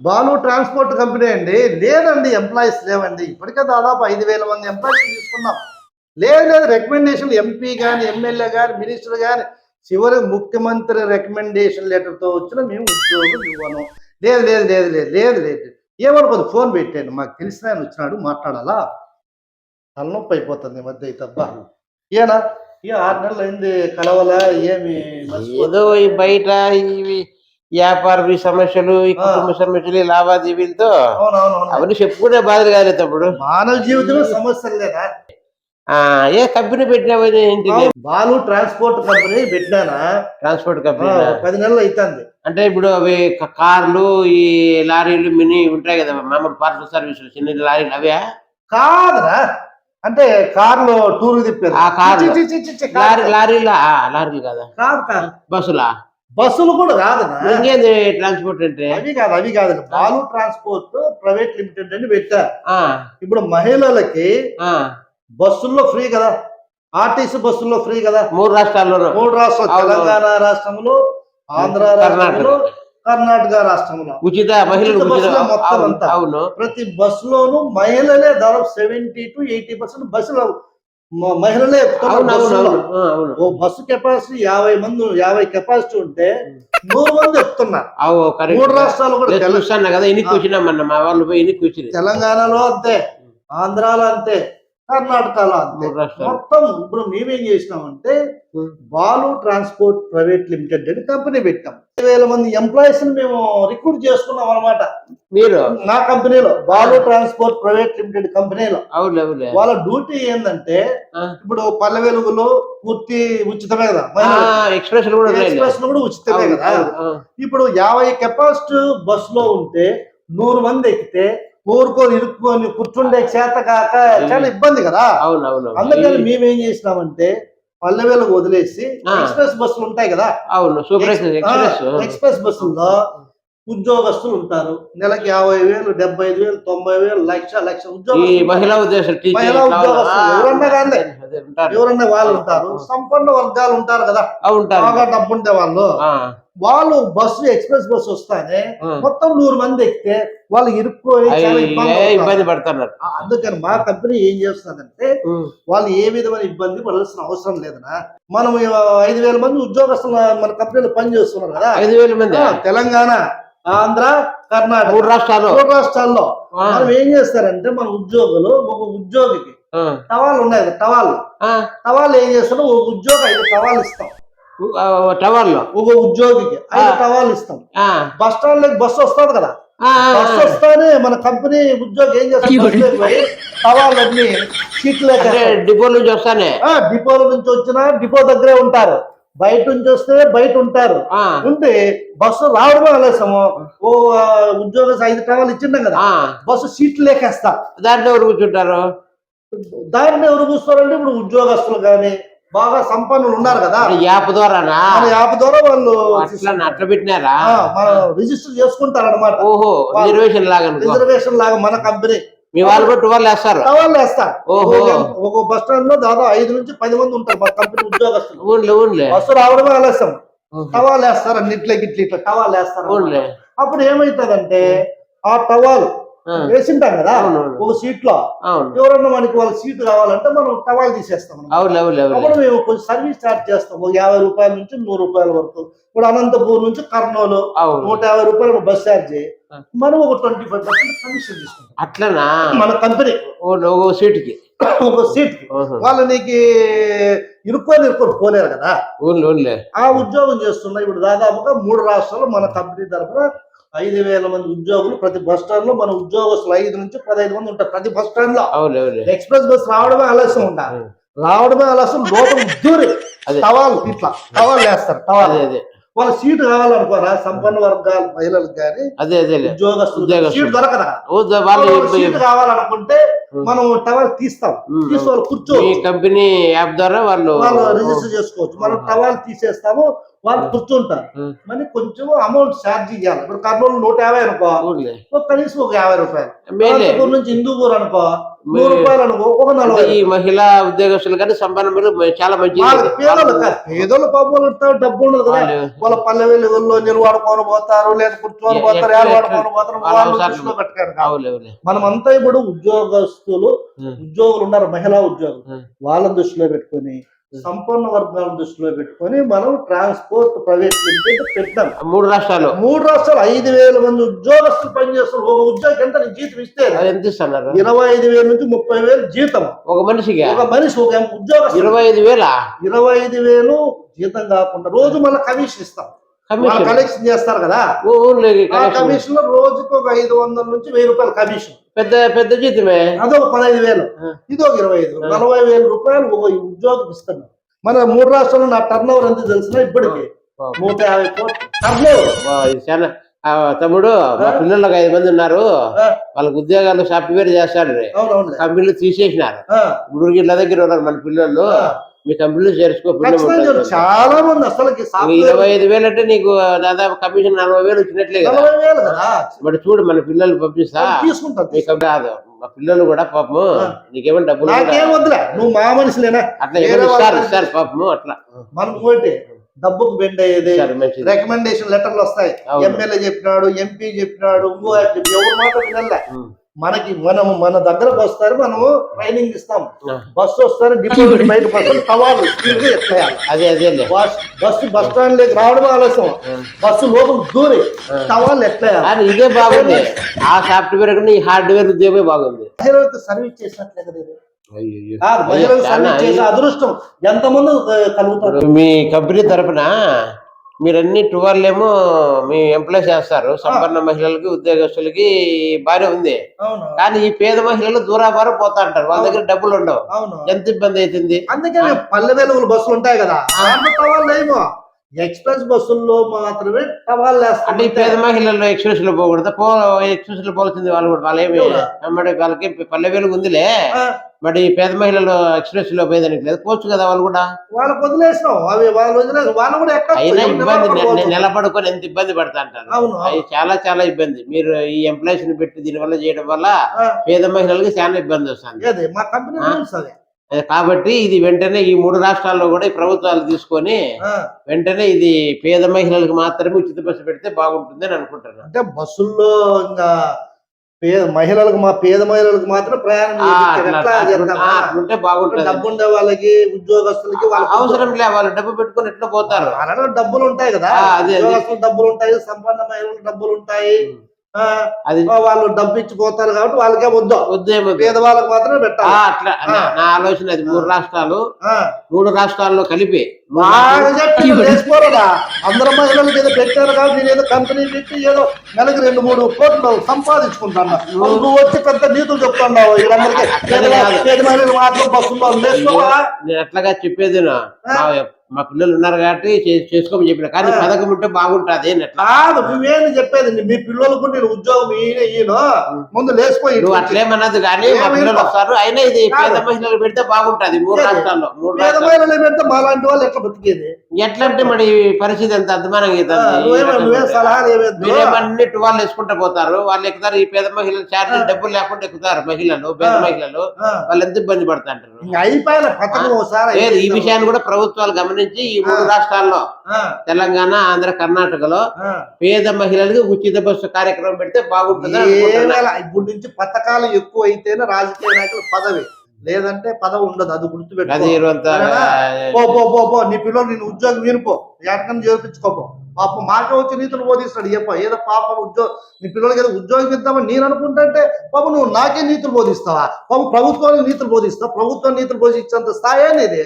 Banu transport company అండి. లేదండి employees లేవండి. ఇప్పటికే దాదాపు ఐదు వేల మంది ఎంప్లాయీస్ తీసుకున్నాం. లేదు లేదు రికమెండేషన్ ఎంపీ కానీ ఎమ్మెల్యే కానీ మినిస్టర్ కానీ చివరి ముఖ్యమంత్రి రికమెండేషన్ లెటర్తో వచ్చిన మేము ఉద్యోగం ఇవ్వను. లేదు లేదు లేదు లేదు లేదు లేదు. ఏమనుకోదు ఫోన్ పెట్టాను మాకు తెలిసిన ఆయన వచ్చినాడు మాట్లాడాలా? తలనొప్పి అయిపోతుంది ఈ మధ్య అయితే అబ్బా ఏనా? ఏ ఆరు నెలలు అయింది కలవలా? ఏమి? ఏదో బయట ఇవి వ్యాపార సమస్యలు ఈ కుటుంబ సమస్యలు ఈ లావాదేవీలతో అవన్నీ చెప్పుకునే బాధలు కాదు తప్పుడు మానవ జీవితంలో సమస్యలు లేదా ఏ కంపెనీ పెట్టినావని ఏంటి Balu transport company పెట్టినానా? Transport company. పది నెలలు అవుతుంది అంటే ఇప్పుడు అవి కార్లు ఈ లారీలు మినీ ఉంటాయి కదా మామూలు పార్సల్ సర్వీసులు చిన్న లారీలు అవే? కాదురా. అంటే కార్లో టూర్ తిప్పారు. ఆ కాదు, లారీ లారీలా? లారీలు కదా? కాదు కాదు. బస్సులా? బస్సులు కూడా కాదునా ఇంకేంది ట్రాన్స్పోర్ట్ అంటే? అవి కాదు అవి కాదు. బాలు ట్రాన్స్పోర్ట్ ప్రైవేట్ లిమిటెడ్ అని పెట్టా ఆ, ఇప్పుడు మహిళలకి బస్సుల్లో ఫ్రీ కదా? ఆర్టీసీ బస్సుల్లో ఫ్రీ కదా? మూడు రాష్ట్రాల్లోనూ మూడు రాష్ట్రాలు. తెలంగాణ రాష్ట్రంలో ఆంధ్ర. రాష్ట్రంలో కర్ణాటక రాష్ట్రంలో. ఉచిత బస్సులో మొత్తం అంతా. అవును. ప్రతి బస్సులోను మహిళలే దాదాపు సెవెంటీ టు ఎయిటీ పర్సెంట్ బస్సులు మహిళలే ఓ బస్సు కెపాసిటీ యాభై మంది యాభై కెపాసిటీ ఉంటే నూరు మంది ఎక్కుతున్నారు. మూడు రాష్ట్రాలు కూడా నేను తెల- చూస్తాను కదా ఎన్ని కూర్చున్నామన్న మా వాళ్ళు పోయి ఎన్ని కూర్చుని తెలంగాణలో అంతే ఆంధ్రాలో అంతే కర్ణాటకలో అంతే. మొత్తం ఇప్పుడు మేమేం చేసినామంటే. బాలు ట్రాన్స్పోర్ట్ ప్రైవేట్ లిమిటెడ్ అని కంపెనీ పెట్టాం. వేల మంది ఎంప్లాయీస్ మేము రిక్రూట్ చేసుకున్నాం అనమాట మీరు? నా కంపెనీలో బాలు ట్రాన్స్పోర్ట్ ప్రైవేట్ లిమిటెడ్ కంపెనీలో. వాళ్ళ డ్యూటీ ఏంటంటే. ఇప్పుడు పల్లె వెలుగులో పూర్తి ఉచితమే కదా ఎక్స్ప్రెస్. ఎక్స్ప్రెస్ కూడా ఉచితమే కదా. ఇప్పుడు యాభై కెపాసిటీ బస్లో ఉంటే నూరు మంది ఎక్కితే ఊరుకొని ఇరుక్కొని కూర్చుండే చేత కాక చాలా ఇబ్బంది కదా. అవును అవును అందుకని మేమేం చేసినామంటే పల్లె వెలుగు వదిలేసి. ఎక్స్ప్రెస్ బస్సులు ఉంటాయి కదా. అవును సూపర్ ఎక్స్ప్రెస్ బస్సుల్లో ఉద్యోగస్తులు ఉంటారు. నెలకి యాభై వేలు డెబ్బై ఐదు వేలు తొంభై వేలు లక్ష లక్ష టీచర్ మహిళా ఉద్యోగస్తులు ఎవరన్నా కానీ ఎవరన్నా వాళ్ళు ఉంటారు సంపన్న వర్గాలు ఉంటారు కదా. ఉంటారు. బాగా డబ్బు ఉండే వాళ్ళు వాళ్ళు బస్సు ఎక్స్ప్రెస్ బస్సు వస్తానే. మొత్తం నూరు మంది ఎక్కితే వాళ్ళు ఇరుక్కొని ఇబ్బంది పడుతున్నారు అందుకని మా కంపెనీ ఏం చేస్తుందంటే. వాళ్ళు ఏ విధమైన ఇబ్బంది పడాల్సిన అవసరం లేదనా. మనం ఐదు వేల మంది ఉద్యోగస్తులు మన కంపెనీలో పని చేస్తున్నారు కదా. ఐదు వేల మంది? తెలంగాణ ఆంధ్ర కర్ణాటక మూడు రాష్ట్రాలు మూడు రాష్ట్రాల్లో. ఆ, మనం ఏం చేస్తారంటే మన ఉద్యోగులు ఒక ఉద్యోగికి టవాల్ ఉన్నాయి కదా టవాల్. ఆ, టవాల్ ఏం చేస్తారో ఒక ఉద్యోగి ఐదు టవాల్ ఇస్తాం. టవర్లో ఒక ఉద్యోగికి ఐదు ఆ. టవాల్ ఇస్తాం. ఆ, బస్ స్టాండ్లోకి బస్సు వస్తుంది కదా? బస్సు వస్తానే మన కంపెనీ ఉద్యోగి ఏం పోయి టవాలన్నీ సీట్లు డిపో నుంచి వస్తానే? డిపోల నుంచి వచ్చినా డిపో దగ్గరే ఉంటారు. బయట నుంచి వస్తే బయట ఉంటారు. ఆ, ఉంటే బస్సు రావడమే ఆలస్యము. ఓ ఉద్యోగ ఐదు టవాలు ఇచ్చిండం కదా? బస్సు సీట్లు లేకేస్తా. దాంట్లో ఎవరు కూర్చుంటారు? దాన్ని ఎవరు ఇప్పుడు ఉద్యోగస్తులు కానీ బాగా సంపన్నులు ఉన్నారు కదా. యాప్ ద్వారానా? మన యాప్ ద్వారా వాళ్ళు అట్లా పెట్టినారా? రిజిస్టర్ చేసుకుంటారు అనమాట ఓహో రిజర్వేషన్ లాగా. రిజర్వేషన్ లాగా మన కంపెనీ. మీ వాళ్ళు కూడా ట్వెల్వ్ వేస్తారు. టవాళ్ళు వేస్తా ఓహో. ఒక బస్ స్టాండ్లో దాదాపు ఐదు నుంచి పది మంది ఉంటారు మా కంపెనీ ఉద్యోగస్తులు. ఊన్లే ఊన్లే బస్సు రావడమే ఆలస్యం. టవాల్ వేస్తారు అన్నిట్లే గిట్ల ఇట్లా టవాల్ వేస్తారు. అప్పుడు ఏమైతుందంటే ఆ టవాల్ వేసింటాం కదా. ఒక సీట్లో ఎవరన్నా మనకి వాళ్ళ సీట్ కావాలంటే మనం టవాల్ తీసేస్తాం అప్పుడు మేము కొంచెం సర్వీస్ చార్జ్ చేస్తాం. ఒక యాభై రూపాయల నుంచి నూరు రూపాయల వరకు. ఇప్పుడు అనంతపూర్ నుంచి కర్నూలు నూట యాభై రూపాయలు బస్ ఛార్జ్. మనం ఒక ట్వంటీ ఫైవ్ పర్సెంట్ కమిషన్ తీసుకుంటాం. అట్లనా? మన కంపెనీ. ఒక సీట్కి ఓహో. వాళ్ళు నీకు ఇరుక్కొని ఇరుక్కొని పోలేరు కదా. ఆ ఉద్యోగం చేస్తున్నా ఇప్పుడు దాదాపుగా మూడు రాష్ట్రాల్లో మన కంపెనీ తరఫున ఐదు వేల మంది ఉద్యోగులు ప్రతి బస్ స్టాండ్లో మన ఉద్యోగస్తులు ఐదు నుంచి పదహైదు మంది ఉంటారు ప్రతి బస్ స్టాండ్లో ఎక్స్ప్రెస్ బస్ రావడమే ఆలస్యం ఉండాలి. రావడమే ఆలస్యం లోపల దూరి అదే. టవాల్ ఇట్లా టవాల్ వేస్తారు టవాల్ అదే అదే వాళ్ళ సీటు కావాలనుకోరా సంపన్న వర్గాల మహిళలకు కానీ అదే అదేలే ఉద్యోగస్తులు. సీట్ దొరకదా సీటు కావాలనుకుంటే. మనం టవాల్ తీస్తాం ఉం. తీసి వాళ్ళు కూర్చోవచ్చు కంపెనీ యాప్ ద్వారా వాళ్ళు రిజిస్టర్ చేసుకోవచ్చు మనం. టవాల్ తీసేస్తాము వాళ్ళు కూర్చుంటారు. మరి కొంచెం అమౌంట్ ఛార్జ్ ఇవ్వాలి ఇప్పుడు కర్నూలు నూట యాభై అనుకో. కనీసం ఒక యాభై రూపాయలు. నుంచి హిందూపూర్ అనుకో. నూరు రూపాయలు అనుకో. ఒక నలభై ఈ మహిళా ఉద్యోగస్తులు కానీ సంపన్న మీరు చాలా వాళ్ళకి పేదోళ్ళు కాదు. పాపం ఉంటారు డబ్బు ఉండదు కదా. వాళ్ళు- పల్లె వెలుగుల్లో నిలబడుకొని పోతారు లేదా కూర్చొని పోతారు ఏడవాడుకొని పోతారు వాళ్ళ. దృష్టిలో పెట్టారు కాదు. అవులే అవులే మనం అంతా ఇప్పుడు ఉద్యోగస్తులు. ఉద్యోగులు ఉన్నారు మహిళా ఉద్యోగులు. ఉం. వాళ్ళ దృష్టిలో పెట్టుకొని సంపన్న వర్గాల దృష్టిలో పెట్టుకొని మనం ట్రాన్స్పోర్ట్ ప్రైవేట్ లిమిటెడ్ పెట్టాం మూడు రాష్ట్రాలు. మూడు రాష్ట్రాలు ఐదు వేల మంది ఉద్యోగస్తులు పనిచేస్తారు. ఒక ఉద్యోగి ఎంత జీతం ఇస్తే? ఎంత ఇస్తున్నారు? ఇరవై ఐదు వేల నుంచి ముప్పై వేలు జీతం. ఒక మనిషికి? ఒక మనిషి ఒక ఉద్యోగస్తులు ఇరవై ఐదు వేల? ఇరవై ఐదు వేలు జీతం కాకుండా రోజు మళ్ళీ కమిషన్ ఇస్తాం. కమిషన్ కలెక్షన్ చేస్తారు కదా. కమిషన్లో రోజుకు ఒక ఐదు వందల నుంచి వెయ్యి రూపాయలు కమిషన్ పెద్ద పెద్ద జీతమే? అదొక పదహైదు వేలు. ఆ. ఇది ఒక ఇరవై ఐదు. నలభై వేల రూపాయలు ఒక ఉద్యోగం ఇస్తున్నాం. మన మూడు రాష్ట్రాల్లో నా టర్న్ ఓవర్ ఎంత తెలిసిన? ఇప్పటికి. నూట యాభై కోట్లు. టర్న్ ఓవర్ తమ్ముడు మా పిల్లలకు ఐదు మంది ఉన్నారు. వాళ్ళకి ఉద్యోగాలు సాఫ్ట్వేర్ చేస్తారు కంపెనీలు తీసేసినారు. ఇప్పుడు ఇళ్ళ దగ్గర ఉన్నారు మన పిల్లలు. మీ కంపెనీలో చేర్చుకో పిల్లలు ఖచ్చితంగా ఉంటారు. చాలా మంది software ఇరవై ఐదు వేలు అంటే నీకు దాదాపు కమిషన్ నలభై వేలు వచ్చినట్లే కదా. చూడు మన పిల్లలు పంపిస్తా. కాదు. మా పిల్లలు కూడా పాపము. నీకేమైనా డబ్బులు వద్దులే. నువ్వు మా మనిషిలేనా? అట్లా ఇస్తారు ఇస్తారు పాపము అట్లా. మనం పోతే డబ్బుకు బెండ్ అయ్యేది రికమెండేషన్ లెటర్లు వస్తాయి. ఎమ్మెల్యే చెప్పినాడు ఎంపీ చెప్పినాడు ఇంకో ఎవరు మాట ఉం. మనకి మనము మన దగ్గరకు వస్తారు మనము ట్రైనింగ్ ఇస్తాం. బస్సు వస్తారు డిపో నుంచి బయట తిరిగి ఎత్తేయాలి అదే బస్ బస్సు బస్ స్టాండ్ లేకి రావడం ఆలస్యం. బస్సు లోపల దూరి సవాళ్ళు ఎట్లేయాలి కానీ ఇదే బాగుంది. ఆ సాఫ్ట్వేర్ కన్నా ఈ హార్డ్వేర్ ఉద్యోగమే బాగుంది. సర్వీస్ చేసినట్లే కదా అదృష్టం ఎంతమంది కలుగుతారు? మీ కంపెనీ తరపున? మీరన్ని ఏమో మీ ఎంప్లాయ్ చేస్తారు. సంపన్న మహిళలకి ఉద్యోగస్తులకి బాగానే ఉంది. కానీ ఈ పేద మహిళలు దూరాభారం పోతా అంటారు వాళ్ళ దగ్గర డబ్బులు ఉండవు. ఎంత ఇబ్బంది అవుతుంది అందుకే పల్లె వెలుగులు బస్సులు ఉంటాయి కదా. ఎక్స్ప్రెస్ బస్సుల్లో మాత్రమే టవాళ్ళు అంటే ఈ పేద మహిళలు ఎక్స్ప్రెస్లో పోకూడదు. పో ఎక్స్ప్రెస్లో పోల్సింది వాళ్ళు కూడా. వాళ్ళేమి ఎవరా? మరి వాళ్ళకి పల్లె వెలుగు ఉందిలే. మరి ఈ పేద మహిళలు ఎక్స్ప్రెస్లో పోయేదానికి లేదు. పోవచ్చు కదా వాళ్ళు కూడా. వాళ్ళకి వదిలేసినాం. అవి వాళ్ళు వదిలేసి వాళ్ళు కూడా అయినా ఇబ్బంది నిలబడుకొని ఎంత ఇబ్బంది పడతా అంటారు అవును, అవి చాలా చాలా ఇబ్బంది. మీరు ఈ ఎంప్లాయీస్ని పెట్టి దీని వల్ల చేయడం వల్ల. పేద మహిళలకి చాలా ఇబ్బంది వస్తుంది. మా కంపెనీ కాబట్టి ఇది వెంటనే ఈ మూడు రాష్ట్రాల్లో కూడా ఈ ప్రభుత్వాలు తీసుకొని వెంటనే ఇది పేద మహిళలకు మాత్రమే ఉచిత బస్సు పెడితే బాగుంటుంది అని అనుకుంటున్నాను అంటే బస్సుల్లో ఇంకా పేద మహిళలకు మా పేద మహిళలకు మాత్రం ప్రయాణం అట్లుంటే బాగుంటుంది. డబ్బు ఉండే వాళ్ళకి ఉద్యోగస్తులకి వాళ్ళకి అవసరం లే వాళ్ళు డబ్బు పెట్టుకొని ఎట్లా పోతారు? వాళ్ళలో డబ్బులు ఉంటాయి కదా. డబ్బులు ఉంటాయి సంపన్న మహిళలకు డబ్బులు ఉంటాయి. వాళ్ళు డబ్బు కాబట్టి వాళ్ళకే వద్దు. ఉద్యమం పేద వాళ్ళకి మాత్రమే పెట్టాలి. అట్లా. నా- ఆలోచన అది. మూడు రాష్ట్రాలు ఆ. మూడు రాష్ట్రాల్లో కలిపి వేసుకోరా అందరు మహిళలకు ఏదో పెట్టారు కాబట్టి నేను ఏదో కంపెనీ పెట్టి ఏదో నెలకి రెండు మూడు కోట్లు సంపాదించుకుంటాను. నువ్వు వచ్చి పెద్ద నీతులు చెప్తున్నావు. వీళ్ళందరికీ పేద మహిళలు మాత్రం బస్సుల్లో నేను అట్లాగా చెప్పేది నా. మా మా పిల్లలు ఉన్నారు కాబట్టి చేసుకోమని చెప్పిన కానీ. పథకం ఉంటే బాగుంటుంది కాదు నువ్వేంది చెప్పేది మీ పిల్లలకు నేను ఉద్యోగం ఈయన ఈయన ముందు లేచిపోయి నువ్వు అట్లేమన్నది కానీ మా పిల్లలు. వస్తారు అయినా ఇది. పేద మహిళలు పెడితే బాగుంటది మూడు? రాష్ట్రాల్లో మూడు పేద రాష్ట్రాలు మహిళలు పెడితే మాలాంటి వాళ్ళు ఎట్లా బతికేది ఎట్లా అంటే మరి పరిస్థితి ఎంత ఏమేద్దు మీరేమన్నీ వాళ్ళు వేసుకుంటూ పోతారు. వాళ్ళు ఎక్కుతారు. ఈ పేద మహిళలు చార్జీలు ఆ. డబ్బులు లేకుండా ఎక్కుతారు మహిళలు పేద. మహిళలు. వాళ్ళు ఎంత ఇబ్బంది పడుతుంటారు? లేదు ఈ. విషయాన్ని కూడా ప్రభుత్వాలు గమనించి ఈ మూడు. రాష్ట్రాల్లో తెలంగాణ ఆంధ్ర కర్ణాటకలో. పేద మహిళలకు ఉచిత బస్సు కార్యక్రమం పెడితే బాగుంటుంది ఇప్పుడు నుంచి పథకాలు ఎక్కువ అయితేనే రాజకీయ నాయకులు పదవి. లేదంటే పదవి ఉండదు అది గుర్తుపెట్టుకో? పో పో పో పో నీ పిల్లలు నేను ఉద్యోగం వినిపో ఎక్కడికైనా చేర్పించుకోపో పాపం మాకే వచ్చి నీతులు బోధిస్తాడు చెప్ప. ఏదో పాపం ఉద్యోగం నీ పిల్లలకి ఏదో ఉద్యోగం ఇద్దామని నేను అనుకుంటే పాపం నువ్వు నాకే నీతులు బోధిస్తావా? పాపం ప్రభుత్వానికి నీతులు బోధిస్తావు? ప్రభుత్వం నీతులు బోధించేంత స్థాయి అనేది